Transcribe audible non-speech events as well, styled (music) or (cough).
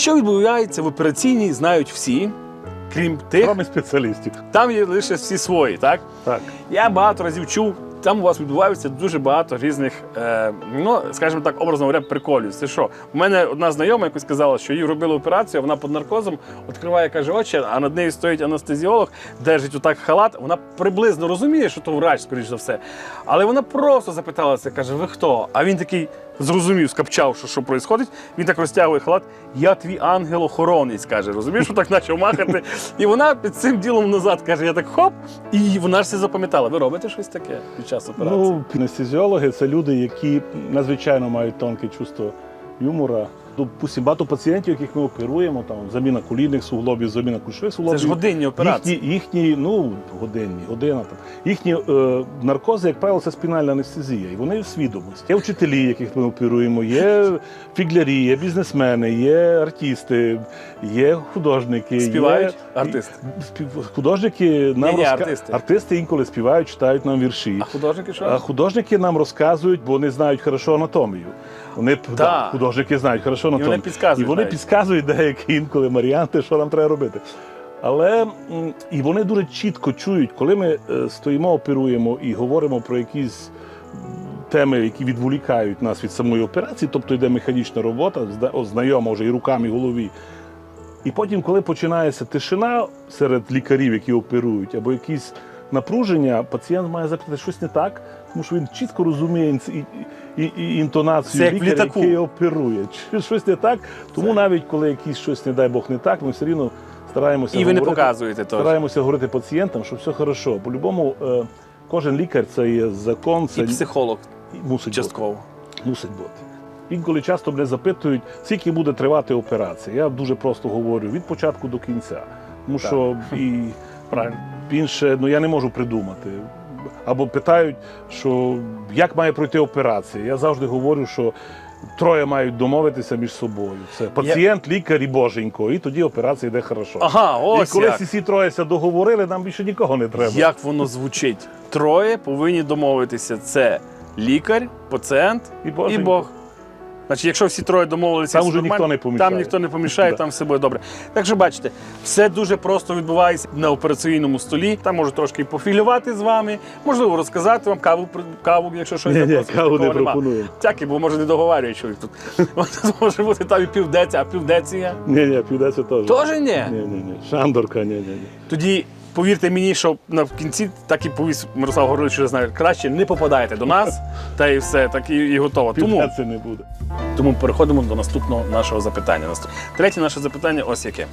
Що відбувається в операційній, знають всі, крім тих, Кроме спеціалістів. там є лише всі свої, так? Так. Я багато разів чув, там у вас відбуваються дуже багато різних, е, ну, скажімо так, образно говоря, приколів. Це що? У мене одна знайома якось сказала, що їй робили операцію, вона під наркозом відкриває, каже, очі, а над нею стоїть анестезіолог, держить отак халат. Вона приблизно розуміє, що то врач, скоріш за все. Але вона просто запиталася, каже, ви хто? А він такий зрозумів, скапчав, що що відбувається. Він так розтягує халат. Я твій ангел-охоронець, каже, розумієш, що так почав махати. І вона під цим ділом назад каже, я так хоп, і вона ж все запам'ятала. Ви робите щось таке під час операції? Ну, анестезіологи це люди, які надзвичайно мають тонке чувство юмора. Допустим, багато пацієнтів, яких ми оперуємо, там заміна колінних суглобів, заміна кульшових Це ж годинні операції. Їхні, їхні, ну, годинні, година там. Їхні е, наркози, як правило, це спінальна анестезія. І вони в свідомості. Є вчителі, яких ми оперуємо, є (laughs) фіглярі, є бізнесмени, є артисти, є художники. Співають є, артисти? Спів... Художники нам розка- артисти. артисти інколи співають, читають нам вірші. А художники що? А художники нам розказують, бо вони знають хорошо анатомію. Вони да. художники знають хорошо анатомію. вони підказують І вони навіть. підказують деякі інколи варіанти, що нам треба робити. Але м, і вони дуже чітко чують, коли ми е, стоїмо, оперуємо і говоримо про якісь теми, які відволікають нас від самої операції, тобто йде механічна робота, зда- о, знайома вже і руками, і голові. І потім, коли починається тишина серед лікарів, які оперують, або якісь напруження, пацієнт має запитати щось не так, тому що він чітко розуміє і, і, і інтонацію Це як в лікаря, літаку. який оперує. Чи щось не так. Тому навіть коли якісь щось, не дай Бог, не так, ми все рівно стараємося І ви не говорити, показуєте теж. стараємося говорити пацієнтам, що все хорошо. По-любому, е, кожен лікар це є закон, це І психолог мусить бути. частково. Мусить бути. Інколи часто мене запитують, скільки буде тривати операція. Я дуже просто говорю від початку до кінця. Тому Так. що (laughs) і Правильно. інше ну, я не можу придумати. Або питають, що як має пройти операція. Я завжди говорю, що троє мають домовитися між собою. Це пацієнт, лікар і боженько. І тоді операція йде хорошо. Ага, ось і коли як. всі троєся договорили, нам більше нікого не треба. Як воно звучить? Троє повинні домовитися. Це лікар, пацієнт І і боженько. Значить, якщо всі троє домовилися, Там все уже ніхто не помішає. Там ніхто не помішає, там все буде добре. Так що бачите, все дуже просто відбувається на операційному столі. Там можу трошки пофілювати з вами, можливо, розказати вам каву, каву якщо щось Ні, ні, каву не нема. пропонуємо. Тяки, бо може не договарює чоловік тут. (laughs) От може бути там і півдеця, а півдеція. Ні, ні, підеться теж. Теж ні? Ні, ні, ні. Шандорка, ні, ні, ні. Тоді повірте мені, що на кінці так і повість Мирослав Горович, вже знає, краще не попадайте до нас, (laughs) та і все, так і, і готово. Тому, це не буде. тому переходимо до наступного нашого запитання. Третє наше запитання ось яке.